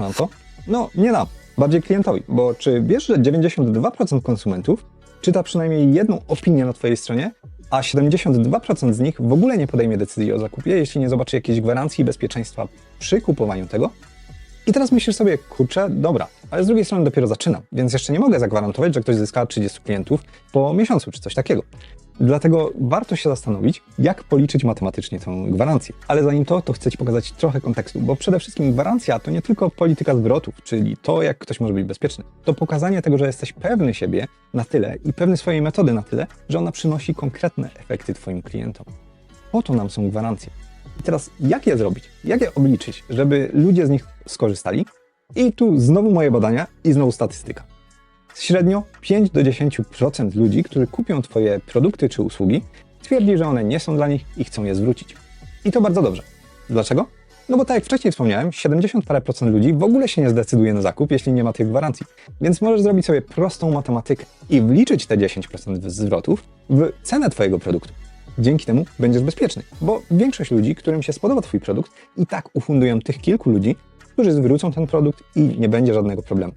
nam to? No, nie nam, bardziej klientowi, bo czy wiesz, że 92% konsumentów czyta przynajmniej jedną opinię na Twojej stronie, a 72% z nich w ogóle nie podejmie decyzji o zakupie, jeśli nie zobaczy jakiejś gwarancji bezpieczeństwa przy kupowaniu tego? I teraz myślisz sobie, kurczę, dobra, ale z drugiej strony dopiero zaczynam, więc jeszcze nie mogę zagwarantować, że ktoś zyska 30 klientów po miesiącu czy coś takiego. Dlatego warto się zastanowić, jak policzyć matematycznie tę gwarancję. Ale zanim to, to chcę Ci pokazać trochę kontekstu, bo przede wszystkim gwarancja to nie tylko polityka zwrotów, czyli to, jak ktoś może być bezpieczny. To pokazanie tego, że jesteś pewny siebie na tyle i pewny swojej metody na tyle, że ona przynosi konkretne efekty Twoim klientom. Po to nam są gwarancje. I teraz, jak je zrobić? Jak je obliczyć, żeby ludzie z nich skorzystali? I tu znowu moje badania i znowu statystyka. Średnio 5 do 10% ludzi, którzy kupią Twoje produkty czy usługi, twierdzi, że one nie są dla nich i chcą je zwrócić. I to bardzo dobrze. Dlaczego? No bo tak jak wcześniej wspomniałem, 70 parę procent ludzi w ogóle się nie zdecyduje na zakup, jeśli nie ma tych gwarancji. Więc możesz zrobić sobie prostą matematykę i wliczyć te 10% zwrotów w cenę Twojego produktu. Dzięki temu będziesz bezpieczny, bo większość ludzi, którym się spodoba Twój produkt, i tak ufundują tych kilku ludzi, którzy zwrócą ten produkt i nie będzie żadnego problemu.